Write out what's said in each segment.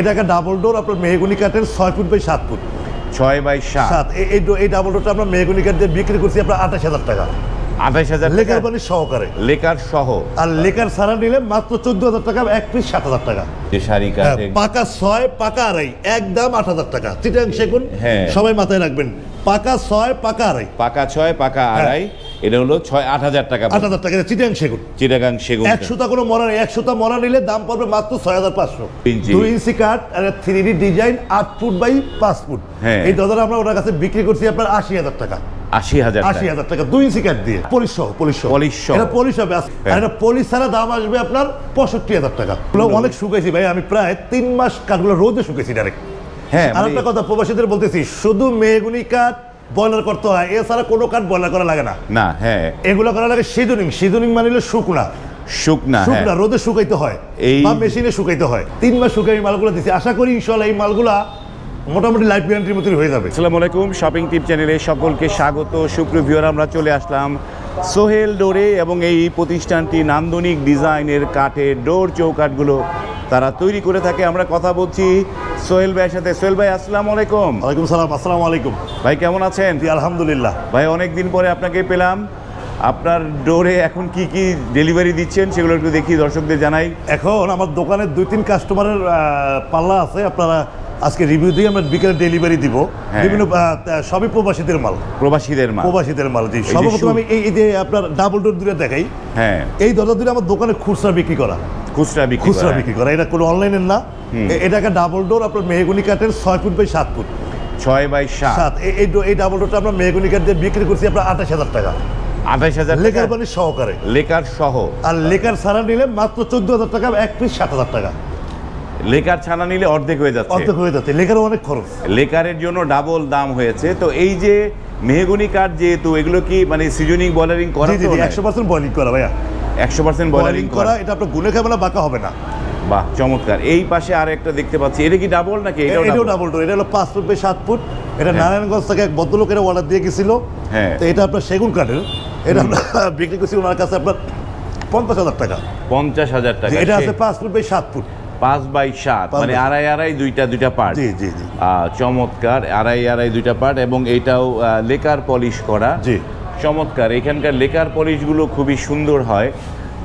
এটা একটা double door আপনার মেহগুনি কাঠের ছয় ফুট বাই সাত ফুট। ছয় বাই সাত। এই এই ডাবল ডোরটা আমরা মেহগুনি কাঠ দিয়ে বিক্রি করছি আপনার আঠাশ হাজার টাকা। আঠাশ হাজার লেকার টাকা বানি সহকারে। লেকার সহ? আর লেকার ছাড়া নিলে মাত্র চোদ্দ হাজার টাকা এক পিস সাত হাজার টাকা। শাড়ি হ্যাঁ, পাকা ছয় পাকা আড়াই একদম আট হাজার টাকা। চিটাং সেগুন হ্যাঁ। সবাই মাথায় রাখবেন। পাকা ছয় পাকা আড়াই। পাকা ছয় পাকা আড়াই। এটা হলো ছয় আট হাজার টাকা আট হাজার টাকা চিটাং সেগুন। চিটাগাং সেগুন। এক সুতা কোনো মরা নেই এক সুতা মরা নিলে দাম পড়বে মাত্র ছয় হাজার পাঁচশো। ইঞ্চি। দুই ইঞ্চি কাঠ আর থ্রি ডি ডিজাইন আট ফুট বাই পাঁচ ফুট। হ্যাঁ। এই দরজাটা আমরা ওনার কাছে বিক্রি করছি আপনার আশি হাজার টাকা। আশি হাজার আশি হাজার টাকা দুই ইঞ্চি কাঠ দিয়ে। পলিশ সহ পলিশ পলিশ এটা পলিশ হবে। আর এটা পলিশ ছাড়া দাম আসবে আপনার পঁয়ষট্টি হাজার টাকা। অনেক শুকাইছি ভাই আমি প্রায় তিন মাস কাঠগুলো রোদে শুকেছি ডাইরেক্ট হ্যাঁ আর মানে একটা কথা প্রবাসীদের বলতেছি শুধু মেহগুনি কাঠ বয়লার করতে হয়। এছাড়া কোনো কাঠ বয়লার করা লাগে না। না হ্যাঁ। এগুলো করা লাগে সিজনিং সিজনিং মানে হলো শুকনা। শুকনা হ্যাঁ। শুকনা রোদে শুকাইতে হয় এই- বা মেশিনে শুকাইতে হয়। তিন মাস শুকাই এই মালগুলো দিচ্ছি আশা করি ইনশাল্লাহ এই মালগুলা মোটামুটি লাইফ গ্যারান্টির মতোই হয়ে যাবে। আসসালামু আলাইকুম শপিং টিপ চ্যানেলে সকলকে স্বাগত। সুপ্রিয় ভিউয়ার আমরা চলে আসলাম সোহেল ডোরে এবং এই প্রতিষ্ঠানটি নান্দনিক ডিজাইনের কাঠের ডোর চৌকাঠগুলো তারা তৈরি করে থাকে। আমরা কথা বলছি সোহেল ভাইয়ের সাথে। সোহেল ভাই আসসালামু আলাইকুম। ওয়ালাইকুম সালাম আসসালামু আলাইকুম। ভাই কেমন আছেন? আলহামদুলিল্লাহ। ভাই অনেক দিন পরে আপনাকে পেলাম। আপনার ডোরে এখন কি কি ডেলিভারি দিচ্ছেন সেগুলো একটু দেখি দর্শকদের জানাই। এখন আমার দোকানের দুই তিন কাস্টমারের পাল্লা আছে। আপনারা আজকে রিভিউ দিয়ে আমরা বিকেলে ডেলিভারি দিব। হ্যাঁ। বিভিন্ন সবই প্রবাসীদের মাল। প্রবাসীদের মা প্রবাসীদের মাল জি। সর্বপ্রথম আমি এই যে আপনার ডাবল ডোর দূরে দেখাই। হ্যাঁ। এই দরজা দূরে আমার দোকানে খুচরা বিক্রি করা। খুচরা বিক্রি খুচরা বিক্রি করা। এটা কোনো অনলাইনের না। এ- এটা একটা ডাবল ডোর আপনার মেহগুনি কাঠের ছয় ফুট বাই সাত ফুট। ছয় বাই সাত। এই এই ডাবল ডোরটা আমরা মেহগুনি কাঠ দিয়ে বিক্রি করছি আপনার আঠাশ হাজার টাকা। আঠাশ হাজার লেকার টাকা বানি সহকারে। লেকার সহ। আর লেকার ছাড়া নিলে মাত্র চোদ্দ হাজার টাকা এক পিস সাত হাজার টাকা। লেকার ছানা নিলে অর্ধেক হয়ে যাচ্ছে। অর্ধেক হয়ে যাচ্ছে লেকারও অনেক খরচ। লেকারের জন্য ডাবল দাম হয়েছে। তো এই যে মেহগনি কাঠ যেহেতু এগুলো কি মানে সিজনিং বলারিং করা তো একশো পার্সেন্ট বয়লিং করা ভাইয়া। একশো পার্সেন্ট বলারিং করা। এটা আপনার গুনে খাবে না বাঁকা হবে না। বাহ চমৎকার। এই পাশে আর একটা দেখতে পাচ্ছি। এটা কি ডাবল নাকি এটাও এটাও ডাবল ডোর এটা হলো পাঁচ ফুট বাই সাত ফুট। এটা নারায়ণগঞ্জ থেকে এক ভদ্রলোক এটা অর্ডার দিয়ে গেছিল। হ্যাঁ। তো এটা আপনার সেগুন কাঠের। এটা আমরা বিক্রি করছি ওনার কাছে আপনার পঞ্চাশ হাজার টাকা। পঞ্চাশ হাজার টাকা। এটা আছে পাঁচ ফুট বাই সাত ফুট। পাঁচ বাই সাত মানে আড়াই আড়াই দুইটা দুইটা পার্ট জি জি জি। চমৎকার আড়াই আড়াই দুইটা পার্ট এবং এটাও লেকার পলিশ করা। জি। চমৎকার এখানকার লেকার পলিশগুলো খুবই সুন্দর হয়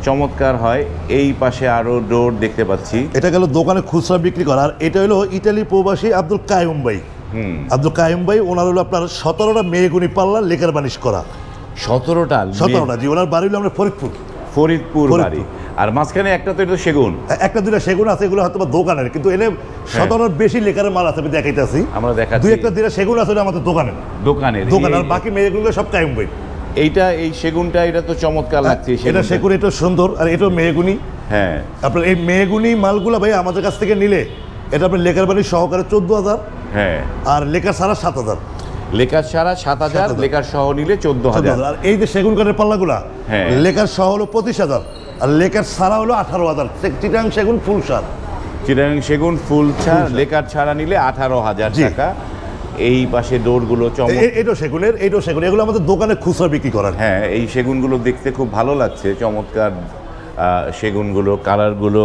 চমৎকার হয়। এই পাশে আরও ডোর দেখতে পাচ্ছি। এটা গেল দোকানে খুচরা বিক্রি করা আর এটা হলো ইটালি প্রবাসী আব্দুল কায়ুম ভাই। হুম। আব্দুল কায়ুম ভাই ওনার হলো আপনার সতেরোটা মেয়েগুনি পাল্লা লেকার বানিশ করা। সতেরোটা? সতেরোটা জি ওনার বাড়ি হলো আমরা ফরিদপুর। ফরিদপুর। বাড়ি। আর মাঝখানে একটা তো এটা সেগুন। একটা দুটা সেগুন আছে এগুলো হয়তো দোকানের কিন্তু এনে সতেরোর বেশি লেকারের মাল আছে আমি দেখাইতেছি। আমরা দেখা দুই একটা দিনে সেগুন আছে আমাদের দোকানের। দোকানে দোকান আর বাকি মেয়েগুলো সব কায়ুম ভাই এইটা এই সেগুনটা এটা তো চমৎকার লাগছে এই এটা সেগুন এটা সুন্দর আর এটা মেয়েগুনি। হ্যাঁ। আপনার এই মেয়েগুনি মালগুলো ভাই আমাদের কাছ থেকে নিলে এটা আপনার লেখার বাড়ি সহকারে চোদ্দ হাজার। হ্যাঁ। আর লেকার সারা সাত হাজার। লেকার সারা সাত হাজার 7,000 লেকার সহ নিলে চোদ্দ হাজার। আর এই যে সেগুন কাঠের পাল্লাগুলা হ্যাঁ। লেকার সহ হলো পঁচিশ হাজার আর লেকার ছাড়া হলো আঠারো হাজার। চিটাং সেগুন ফুল সার চিটাং সেগুন ফুল ছাড়। লেকার ছাড়া নিলে আঠারো হাজার টাকা। এই পাশে ডোরগুলো চমক এটাও সেগুনের এটাও সেগুন এগুলো আমাদের দোকানে খুচরা বিক্রি করার। হ্যাঁ এই সেগুনগুলো দেখতে খুব ভালো লাগছে। চমৎকার সেগুনগুলো কালারগুলো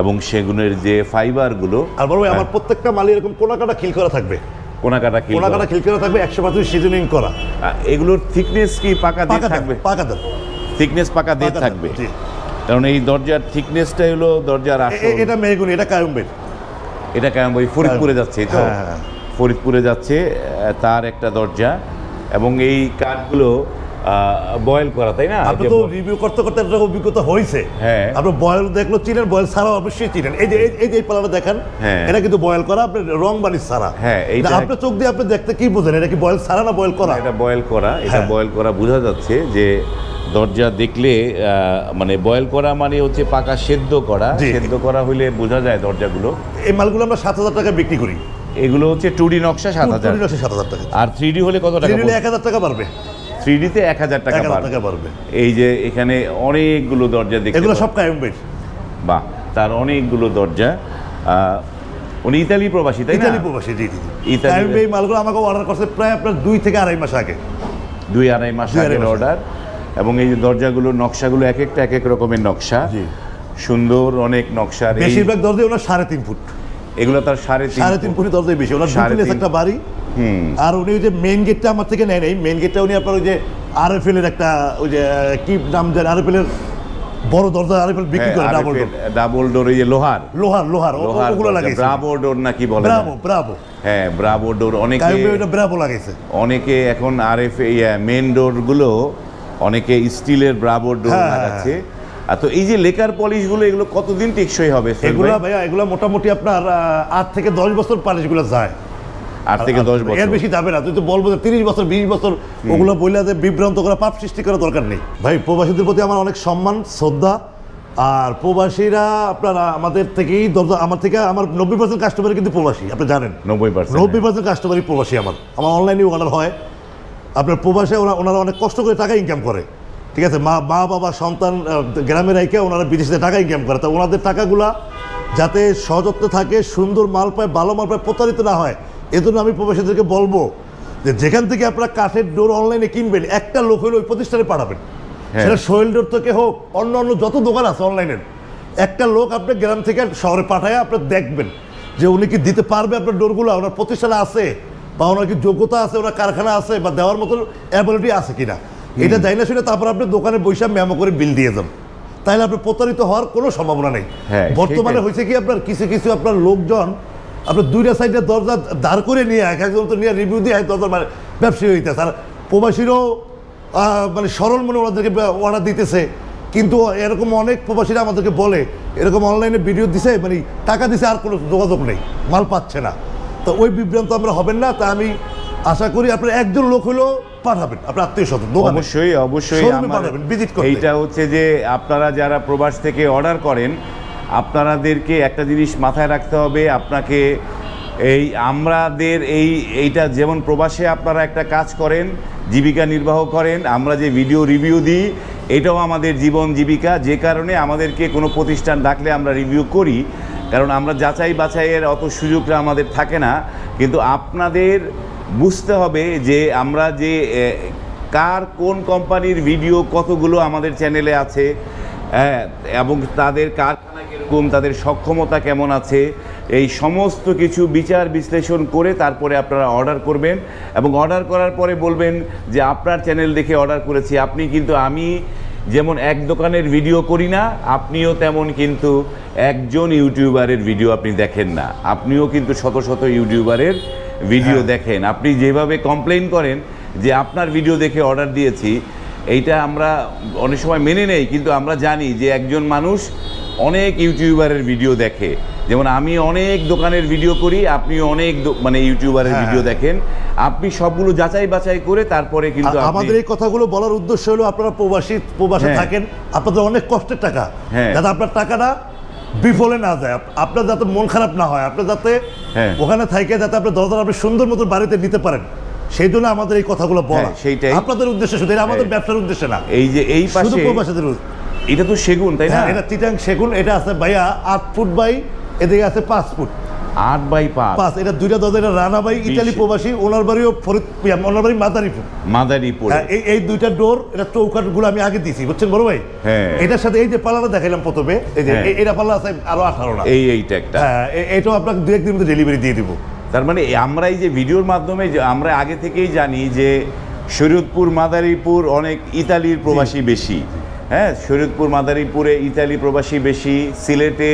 এবং সেগুনের যে ফাইবারগুলো আর বড় আমার প্রত্যেকটা মালি এরকম কোনাকাটা খিল করা থাকবে। কোনাকাটা কি কোনাকাটা খিল করা থাকবে একশো পার্সেন্ট সিজনিং করা এগুলোর থিকনেস কি পাকা দিয়ে থাকবে? থাকবে পাকা দেন থিকনেস পাকা দিয়ে থাকবে। কারণ এই দরজার থিকনেসটাই হলো দরজার আসল। এটা মেহগুনি এটা কায়ম্বের। এটা কেমন ওই ফরিদপুরে যাচ্ছে তো? হ্যাঁ, হ্যাঁ। ফরিদপুরে যাচ্ছে তার একটা দরজা। এবং এই কাঠগুলো বয়েল করা তাই না? আপনি তো রিভিউ করতে করতে একটা অভিজ্ঞতা হয়েছে। হ্যাঁ। আপনি বয়েল দেখল চিনেন বয়েল ছাড়াও অবশ্যই চিনেন। এই যে এই- যে পালাটা দেখেন হ্যাঁ। এটা কিন্তু বয়েল করা আপনি রং ছাড়া। হ্যাঁ, এইটা- আপনার চোখ দিয়ে আপনি দেখতে কি বোঝেন? এটা কি বয়েল ছাড়া না বয়েল করা? এটা বয়েল করা এটা হ্যাঁ। বয়েল করা বোঝা যাচ্ছে যে দরজা দেখলে মানে বয়েল করা মানে হচ্ছে পাকা সেদ্ধ করা। সেদ্ধ করা হইলে বোঝা যায় দরজাগুলো। এই মালগুলো আমরা সাত হাজার টাকা বিক্রি করি। এগুলো হচ্ছে টু ডি নকশা সাত হাজার। টাকা। আর থ্রি ডি হলে কত টাকা এক হাজার টাকা পারবে থ্রি ডিতে এক হাজার টাকা পারবে। এই যে এখানে অনেকগুলো দরজা দেখতে এগুলো। সব কায়ুম বেড বাহ তার অনেকগুলো দরজা। উনি ইতালি প্রবাসী তাই ইতালি প্রবাসী জি ইতালি- এই মালগুলো আমাকে অর্ডার করছে প্রায় আপনার দুই থেকে আড়াই মাস আগে। দুই আড়াই মাস আগের অর্ডার এবং এই যে দরজাগুলো নকশাগুলো এক একটা এক এক রকমের নকশা। সুন্দর অনেক নকশা বেশিরভাগ দরজা ওনার সাড়ে তিন ফুট। এগুলো তার সাড়ে তিন সাড়ে তিন ফুটি। দরজাই বেশি। ওনার। একটা বাড়ি। আর উনি ওই যে মেইন গেটটা আমার থেকে নেয় নাই। মেইন গেটটা উনি আপনার ওই যে আরএফএল এর একটা ওই যে কি নাম দেন আরএফএল এর বড় দরজা আরএফএল বিক্রি করে ডাবল ডোর ডাবল ডোর এই লোহার। লোহার লোহার ওগুলো লাগাইছে। ব্রাভো ডোর নাকি বলে ব্রাভো ব্রাভো হ্যাঁ ব্রাভো ডোর অনেকে ব্রাভো লাগাইছে। অনেকে এখন আর এফ মেন ডোরগুলো অনেকে স্টিলের ব্রাভো ডোর হ্যাঁ, লাগাচ্ছে। আর তো এই যে লেকার পলিশগুলো এগুলো কতদিন টেকসই হবে এগুলা ভাই? ভাইয়া এগুলা মোটামুটি আপনার আট থেকে দশ বছর পালিশগুলো যায়। আট থেকে দশ এর বছর। বেশি যাবে না তুই তো বলব যে তিরিশ বছর বিশ বছর ওগুলো বইলে যে বিভ্রান্ত করা পাপ সৃষ্টি করার দরকার নেই। ভাই প্রবাসীদের প্রতি আমার অনেক সম্মান শ্রদ্ধা আর প্রবাসীরা আপনারা আমাদের থেকেই দরজা আমার থেকে আমার নব্বই পার্সেন্ট কাস্টমার কিন্তু প্রবাসী আপনি জানেন। নব্বই পার্সেন্ট নব্বই পার্সেন্ট কাস্টমারই প্রবাসী আমার। আমার অনলাইনে অর্ডার হয়। আপনার প্রবাসে ওরা ওনারা অনেক কষ্ট করে টাকা ইনকাম করে। ঠিক আছে? মা মা বাবা সন্তান আহ, গ্রামে রাইকে ওনারা বিদেশে টাকা ইনকাম করে। তা ওনাদের টাকাগুলা যাতে সযত্নে থাকে সুন্দর মাল পায় ভালো মাল পায় প্রতারিত না হয় এজন্য আমি প্রবাসীদেরকে বলব যে যেখান থেকে আপনারা কাঠের ডোর অনলাইনে কিনবেন একটা লোক হলে ওই প্রতিষ্ঠানে পাঠাবেন। হ্যাঁ। সেটা সোহেল ডোর থেকে হোক অন্য অন্য যত দোকান আছে অনলাইনের একটা লোক আপনি গ্রাম থেকে শহরে পাঠায় আপনি দেখবেন যে উনি কি দিতে পারবে আপনার ডোরগুলো ওনার প্রতিষ্ঠানে আছে বা ওনার কি যোগ্যতা আছে ওনার কারখানা আছে বা দেওয়ার মতো অ্যাবিলিটি আছে কিনা। এটা যাই না শুনে তারপর আপনি দোকানে বৈশাখ ম্যামো করে বিল দিয়ে যান। তাহলে আপনি প্রতারিত হওয়ার কোনো সম্ভাবনা নেই। হ্যাঁ, বর্তমানে। হয়েছে কি আপনার কিছু কিছু আপনার লোকজন আপনার দুইটা সাইডে দরজা দাঁড় করে নিয়ে এক একজন তো নিয়ে রিভিউ দিয়ে দরজা মানে ব্যবসায়ী হইতেছে। আর প্রবাসীরও মানে সরল মনে ওনাদেরকে অর্ডার দিতেছে। কিন্তু এরকম অনেক প্রবাসীরা আমাদেরকে বলে এরকম অনলাইনে ভিডিও দিছে মানে টাকা দিছে আর কোনো যোগাযোগ নেই মাল পাচ্ছে না। তো ওই বিভ্রান্ত আমরা হবেন না। তা আমি আশা করি আপনার একজন লোক হলেও পাঠাবেন আপনার আত্মীয় স্বজন অবশ্যই অবশ্যই পাঠাবেন, করতে। এইটা হচ্ছে যে আপনারা যারা প্রবাস থেকে অর্ডার করেন আপনারাদেরকে একটা জিনিস মাথায় রাখতে হবে, আপনাকে এই আমাদের এই, এইটা যেমন প্রবাসে আপনারা একটা কাজ করেন, জীবিকা নির্বাহ করেন, আমরা যে ভিডিও রিভিউ দিই, এটাও আমাদের জীবন জীবিকা, যে কারণে আমাদেরকে কোনো প্রতিষ্ঠান ডাকলে আমরা রিভিউ করি, কারণ আমরা যাচাই বাছাইয়ের অত সুযোগটা আমাদের থাকে না, কিন্তু আপনাদের বুঝতে হবে যে আমরা যে কার কোন কোম্পানির ভিডিও কতগুলো আমাদের চ্যানেলে আছে হ্যাঁ, এবং তাদের কারখানা কীরকম তাদের সক্ষমতা কেমন আছে এই সমস্ত কিছু বিচার বিশ্লেষণ করে তারপরে আপনারা অর্ডার করবেন এবং অর্ডার করার পরে বলবেন যে আপনার চ্যানেল দেখে অর্ডার করেছি। আপনি কিন্তু আমি যেমন এক দোকানের ভিডিও করি না আপনিও তেমন কিন্তু একজন ইউটিউবারের ভিডিও আপনি দেখেন না। আপনিও কিন্তু শত শত ইউটিউবারের ভিডিও দেখেন। আপনি যেভাবে কমপ্লেন করেন যে আপনার ভিডিও দেখে অর্ডার দিয়েছি এইটা আমরা অনেক সময় মেনে নেই কিন্তু আমরা জানি যে একজন মানুষ অনেক ইউটিউবারের ভিডিও দেখে যেমন আমি অনেক দোকানের ভিডিও করি আপনি অনেক মানে ইউটিউবারের হ্যাঁ। ভিডিও দেখেন আপনি সবগুলো যাচাই বাছাই করে তারপরে কিন্তু আমাদের এই কথাগুলো বলার উদ্দেশ্য হলো আপনারা প্রবাসী প্রবাসে হ্যাঁ। থাকেন আপনাদের অনেক কষ্টের টাকা হ্যাঁ। যাতে আপনার টাকাটা বিফলে না যায় আপনার যাতে মন খারাপ না হয় আপনার যাতে। ওখানে থাইকে যাতে আপনার দরজা আপনি সুন্দর মতো বাড়িতে নিতে পারেন সেই জন্য আমাদের এই কথাগুলো বলা। হ্যাঁ, সেইটাই। আপনাদের উদ্দেশ্যে শুধু এটা আমাদের হ্যাঁ। ব্যবসার উদ্দেশ্যে না। এই যে এই শুধু পাশে প্রবাসীদের এটা তো সেগুন তাই না? হ্যাঁ, এটা চিটাং সেগুন এটা আছে ভাইয়া আট ফুট বাই এদিকে আছে পাঁচ ফুট। আট বাই পাঁচ। পাঁচ এটা দুইটা দরজা এটা রানা ভাই ইটালি প্রবাসী ওনার বাড়িও ফরিদ ওনার বাড়ি মাদারীপুর। মাদারীপুর। এই এই দুইটা ডোর এটা চৌকাটগুলো আমি আগে দিছি বুঝছেন বড় ভাই? হ্যাঁ। এটার সাথে এই যে পাল্লাটা দেখাইলাম প্রথমে এই যে। এটা পাল্লা আছে আরও আঠারোটা এই এইটা একটা। হ্যাঁ এটাও আপনাকে দু একদিন মধ্যে ডেলিভারি দিয়ে দিব। তার মানে আমরা এই যে ভিডিওর মাধ্যমে আমরা আগে থেকেই জানি যে শরীয়তপুর মাদারীপুর অনেক ইতালির প্রবাসী বেশি। হ্যাঁ শরীয়তপুর মাদারীপুরে ইতালি প্রবাসী বেশি সিলেটে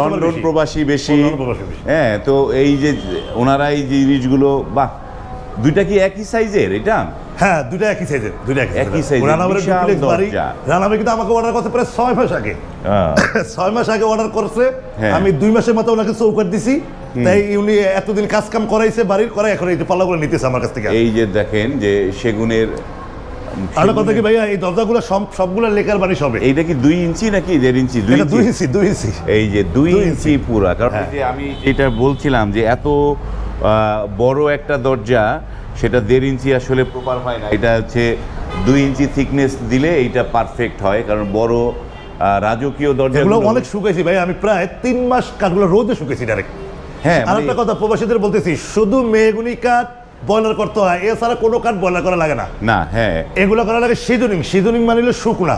লন্ডন প্রবাসী বেশি। হ্যাঁ তো এই যে ওনারা এই জিনিসগুলো বাহ দুইটা কি একই সাইজের এটা? হ্যাঁ একই সাইজের একই এর, রানাবাড়ির বাড়ি। রানাবাড়ি কিন্তু আমাকে অর্ডার করতে প্রায় ছয় মাস আগে। ছয় মাস আগে অর্ডার করছে। হ্যাঁ। আমি দুই মাসের মতো ওনাকে চৌকাট দিছি। তাই উনি এতদিন কাজ কাম করাইছে বাড়ির করাই এখন এই যে পাল্লাগুলো নিতেছে আমার কাছ থেকে। এই যে দেখেন যে সেগুনের আর কথা কি ভাইয়া এই দরজাগুলো সব সবগুলো লেকার বাড়ি সবে। এইটা কি দুই ইঞ্চি নাকি দেড় ইঞ্চি? দুই ইঞ্চি। দুই ইঞ্চি এই যে দুই ইঞ্চি পুরা। কারণ হ্যাঁ। আমি এটা বলছিলাম যে এত বড় একটা দরজা সেটা দেড় ইঞ্চি আসলে প্রপার হয় না। এটা হচ্ছে দুই ইঞ্চি থিকনেস দিলে এইটা পারফেক্ট হয় কারণ বড় রাজকীয় দরজা এগুলো অনেক শুকাইছি ভাই আমি প্রায় তিন মাস কাঠগুলো রোদে শুকাইছি ডাইরেক্ট হ্যাঁ আর মানে- একটা কথা প্রবাসীদের বলতেছি শুধু মেগুনি কাঠ বয়লার করতে হয় এছাড়া কোনো কাঠ বয়লার করা লাগে না। না হ্যাঁ। এগুলো করা লাগে সিজনিং সিজনিং মানে হলো শুকনা।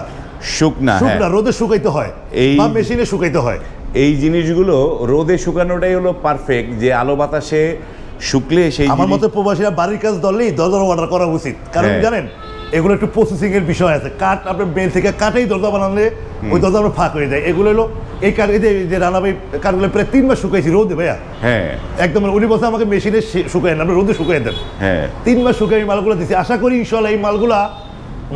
শুকনা হ্যাঁ। শুকনা রোদে শুকাইতে হয় এই- বা মেশিনে শুকাইতে হয়। এই জিনিসগুলো রোদে শুকানোটাই হলো পারফেক্ট যে আলো বাতাসে শুকলে সেই আমার মতে প্রবাসীরা বাড়ির কাজ ধরলেই দরজা অর্ডার করা উচিত। কারণ হ্যাঁ। জানেন এগুলো একটু প্রসেসিং এর বিষয় আছে। কাঠ আপনার বেল থেকে কাঠেই দরজা বানালে ওই দরজা আপনার ফাঁক হয়ে যায়। এগুলো হলো এই কাঠ এই যে রানাবাই কাঠগুলো প্রায় তিন মাস শুকাইছি রোদে ভাইয়া। হ্যাঁ। একদম উনি বলছে আমাকে মেশিনে শুকাই না আপনি রোদে শুকাই দেন। হ্যাঁ। তিন মাস শুকাই মালগুলো দিচ্ছি আশা করি ইনশাল্লাহ এই মালগুলা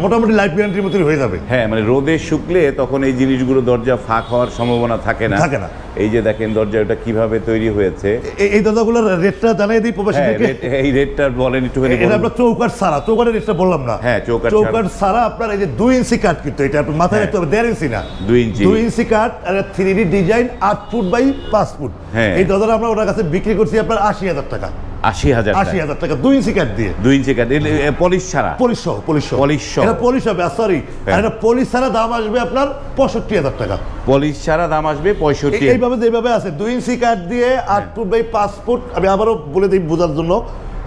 মোটামুটি লাইফ গ্যারান্টির মতোই হয়ে যাবে। হ্যাঁ মানে রোদে শুকলে তখন এই জিনিসগুলো দরজা ফাঁক হওয়ার সম্ভাবনা থাকে না। থাকে না। এই যে দেখেন দরজা ওটা কীভাবে তৈরি হয়েছে। এই দরজাগুলোর রেটটা জানাই দিই হ্যাঁ প্রবাসীদেরকে রেট- এই রেটটা বলেন একটুখানি এটা আপনার চৌকাট সারা। চৌকাটের রেটটা বললাম না। হ্যাঁ, চৌকাঠ চৌকাট সারা আপনার এই যে দুই ইঞ্চি কাঠ কিন্তু এটা আপনার মাথায় হ্যাঁ। রাখতে হবে দেড় ইঞ্চি না। দুই ইঞ্চি। দুই ইঞ্চি কাঠ আর থ্রি ডি ডিজাইন আট ফুট বাই পাঁচ ফুট। হ্যাঁ। এই দরজাটা আমরা ওনার কাছে বিক্রি করছি আপনার আশি হাজার টাকা। আশি হাজার আশি টাকা। হাজার টাকা দুই ইঞ্চি কাঠ দিয়ে। দুই ইঞ্চি কাঠ পলিশ ছাড়া? পলিশ সহ পলিশ পলিশ। এটা পলিশ হবে সরি হ্যাঁ। এটা পলিশ ছাড়া দাম আসবে আপনার পঁয়ষট্টি হাজার টাকা। পলিশ ছাড়া দাম আসবে পঁয়ষট্টি। এইভাবে যেভাবে আছে দুই ইঞ্চি কাঠ দিয়ে আট ফুট বাই পাঁচ ফুট আমি আবারও বলে দিই বোঝার জন্য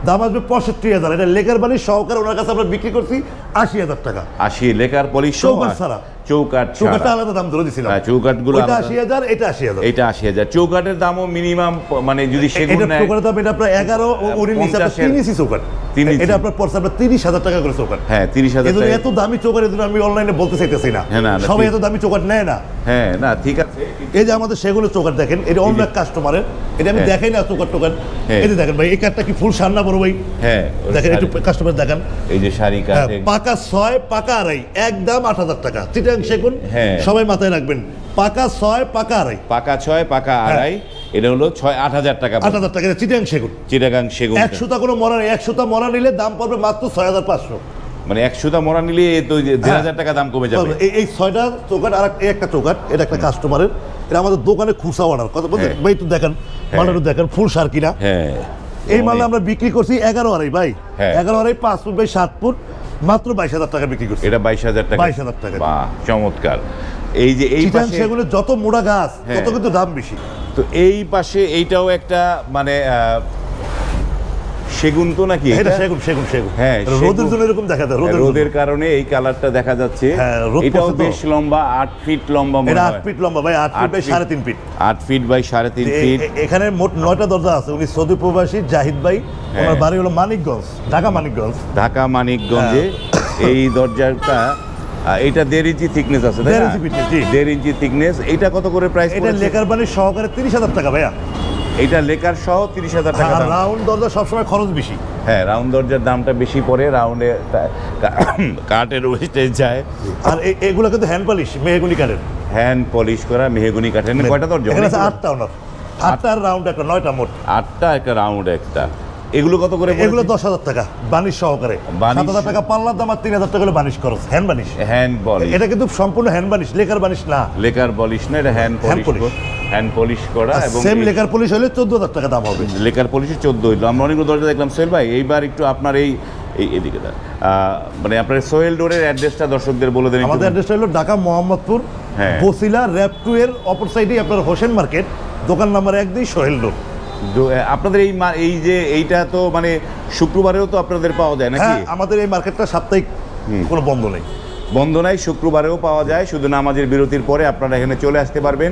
দাম আসবে পঁয়ষট্টি হাজার। এটা লেকার বাড়ি সহকারে ওনার কাছে আমরা বিক্রি করছি আশি হাজার টাকা। আশি লেকার পলিশ ছাড়া। চৌকাঠ চৌকাঠটা আলাদা দাম ধরে দিছিলাম হ্যাঁ, চৌকাটগুলো এটা আলাদা। আশি হাজার এটা আশি হাজার এটা আশি হাজার চৌকাঠের দামও মিনিমাম মানে যদি সেগুন নেয় চৌকাটের দাম এটা প্রায় এগারো ও উনি নিচে আপনার তিন ইঞ্চি চৌকাঠ তিন ইঞ্চি। এটা আপনার পড়ছে আপনার তিরিশ হাজার টাকা করে চৌকাঠ। হ্যাঁ তিরিশ হাজার এত দামি চৌকাঠ এজন্য আমি অনলাইনে বলতে চাইতেছি না। হ্যাঁ, না, না, সবাই এত দামি চৌকাঠ নেয় না। হ্যাঁ না ঠিক আছে। এই যে আমাদের সেগুলো চৌকাঠ দেখেন এটা অন্য এক কাস্টমারের এটা আমি হ্যাঁ। দেখাই না চৌকাঠ টোকাঠ। হ্যাঁ। এই যে দেখেন ভাই এই কাঠটা কি ফুল সার না বড় ভাই? হ্যাঁ দেখেন একটু কাস্টমার দেখান। এই যে শাড়ি হ্যাঁ, পাকা ছয় পাকা আড়াই একদম আট হাজার টাকা। চিটাং সেগুন হ্যাঁ। সবাই মাথায় রাখবেন। পাকা ছয় পাকা আড়াই। পাকা ছয় পাকা আড়াই। এটা হলো ছয় আট হাজার টাকা আট হাজার টাকা চিটাং সেগুন। চিটাগাং সেগুন। একশোটা কোনো মরা একশোটা মরা নিলে দাম পড়বে মাত্র ছয় হাজার পাঁচশো। মানে একশোটা মোড়া নিলে তো দেড় হাজার টাকা দাম কমে যাবে। এই ছয়টা চৌকাট আর এই একটা চৌকাট এটা একটা কাস্টমারের এটা আমাদের দোকানে অর্ডার কথা হ্যাঁ। ভাই একটু দেখেন মালটা একটু দেখেন ফুল সার কিনা। হ্যাঁ। এই মালটা আমরা বিক্রি করছি এগারো আড়াই ভাই। হ্যাঁ। এগারো আড়াই পাঁচ ফুট বাই সাত ফুট মাত্র বাইশ হাজার টাকা বিক্রি করছি। এটা বাইশ হাজার টাকা। 22,000 টাকা। বাহ চমৎকার। এই যে এই সেগুলো যত মোড়া গাছ হ্যাঁ। তত কিন্তু দাম বেশি। তো এই পাশে এইটাও একটা মানে সেগুন তো নাকি এটা? সেগুন সেগুন সেগুন। হ্যাঁ, রোদের জন্য এরকম দেখা যায় রোদের কারণে এই কালারটা দেখা যাচ্ছে। হ্যাঁ, এটাও বেশ লম্বা ফিট লম্বা এটা হয়। ফিট লম্বা ভাই ফিট বাই ফিট। সাড়ে তিন ফিট। আট ফিট বাই সাড়ে তিন এ- ফিট। এখানে মোট দরজা আছে। উনি সৌদি প্রবাসী জাহিদ ভাই। ওনার হ্যাঁ। বাড়ি হলো মানিকগঞ্জ ঢাকা মানিকগঞ্জ। ঢাকা মানিকগঞ্জে। এই দরজাটা এটা দেড় ইঞ্চি থিকনেস আছে দেড় ইঞ্চি thickness, জি। দেড় ইঞ্চি থিকনেস এটা কত করে প্রাইস এটা লেকার বাড়ির সহকারে তিরিশ হাজার টাকা ভাইয়া। এটা লেকার সহ তিরিশ হাজার টাকা রাউন্ড দরজা সবসময় খরচ বেশি। হ্যাঁ রাউন্ড দরজার দামটা বেশি পড়ে রাউন্ডে কাঠের ওয়েস্টেজ যায়। আর এগুলো কিন্তু হ্যান্ড পলিশ মেহগুনি কাঠের। হ্যান্ড পলিশ করা মেহগুনি কাঠের। কয়টা দরজা? আটটা আটটার রাউন্ড একটা নয়টা মোট। আটটা একটা রাউন্ড একটা। এগুলো কত করে এগুলো দশ হাজার টাকা বানিশ সহকারে। সাত হাজার টাকা পাল্লার দাম আর তিন হাজার টাকা হলো বানিশ খরচ হ্যান্ড বানিশ। হ্যান্ড পলিশ এটা কিন্তু সম্পূর্ণ হ্যান্ড বানিশ লেকার বানিশ না। লেকার পলিশ না এটা হ্যান্ড পলিশ হ্যান্ড পলিশ করা এবং সেম লেকার পলিশ হলে চোদ্দ হাজার টাকা দাম হবে। লেকার পলিশে চোদ্দ হইল। আমরা অনেকগুলো দরজা দেখলাম। সোহেল ভাই এইবার একটু আপনার এই এই এদিকে মানে আপনার সোহেল ডোরের অ্যাড্রেসটা দর্শকদের বলে দেন আমাদের অ্যাড্রেসটা হলো ঢাকা মোহাম্মদপুর হ্যাঁ। বসিলা র্যাপ টু এর অপর সাইডে আপনার হোসেন মার্কেট দোকান নাম্বার এক দুই সোহেল আহ, আপনাদের এই এই যে এইটা তো মানে শুক্রবারেও তো আপনাদের পাওয়া যায় নাকি? হ্যাঁ আমাদের এই মার্কেটটা সাপ্তাহিক কোনো বন্ধ নেই। বন্ধ নাই শুক্রবারেও পাওয়া যায় শুধু নামাজের বিরতির পরে আপনারা এখানে চলে আসতে পারবেন।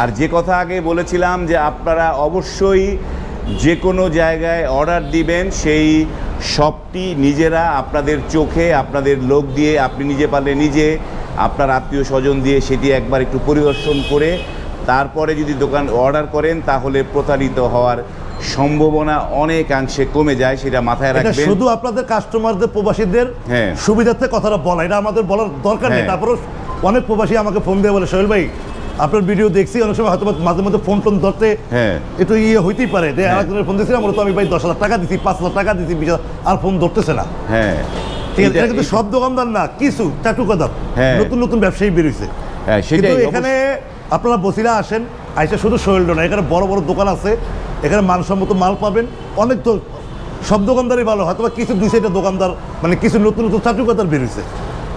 আর যে কথা আগে বলেছিলাম যে আপনারা অবশ্যই যে কোনো জায়গায় অর্ডার দিবেন সেই শপটি নিজেরা আপনাদের চোখে আপনাদের লোক দিয়ে আপনি নিজে পারলে নিজে আপনার আত্মীয় স্বজন দিয়ে সেটি একবার একটু পরিদর্শন করে তারপরে যদি দোকান অর্ডার করেন তাহলে প্রতারিত হওয়ার সম্ভাবনা অনেকাংশে কমে যায় সেটা মাথায় রাখবেন। শুধু আপনাদের কাস্টমারদের প্রবাসীদের হ্যাঁ। সুবিধার্থে কথাটা বলা এটা আমাদের বলার দরকার নেই। হ্যাঁ। তারপরে অনেক প্রবাসী আমাকে ফোন দিয়ে বলে সোহেল ভাই আপনার ভিডিও দেখছি। অনেক সময় হয়তো মাঝে মধ্যে ফোন টোন ধরতে হ্যাঁ। একটু ইয়ে হইতেই পারে। যে আরেকজনের ফোন দিয়েছিলাম তো আমি ভাই দশ হাজার টাকা দিচ্ছি পাঁচ হাজার টাকা দিচ্ছি বিশ আর ফোন ধরতেছে না। হ্যাঁ। ঠিক আছে কিন্তু সব দোকানদার না কিছু চাটুকাদার। নতুন নতুন ব্যবসায়ী বেরিয়েছে হ্যাঁ কিন্তু এখানে আপনারা বসিরা আসেন আইসা শুধু শৈল না এখানে বড় বড় দোকান আছে এখানে মানসম্মত মাল পাবেন। অনেক তো সব দোকানদারই ভালো হয়তো বা কিছু দুই সাইডের দোকানদার মানে কিছু নতুন নতুন চাটুকাদার বেরিয়েছে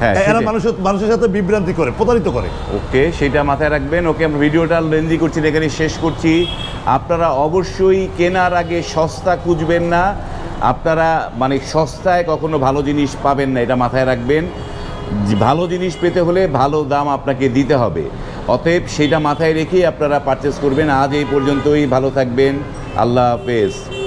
হ্যাঁ, এরা। মানুষের মানুষের সাথে বিভ্রান্তি করে প্রতারিত করে। ওকে সেটা মাথায় রাখবেন। ওকে আমরা ভিডিওটা লেন্দি করছি এখানে শেষ করছি। আপনারা অবশ্যই কেনার আগে সস্তা খুঁজবেন না। আপনারা মানে সস্তায় কখনো ভালো জিনিস পাবেন না এটা মাথায় রাখবেন। ভালো জিনিস পেতে হলে ভালো দাম আপনাকে দিতে হবে। অতএব সেটা মাথায় রেখেই আপনারা পারচেস করবেন। আজ এই পর্যন্তই। ভালো থাকবেন। আল্লাহ হাফেজ।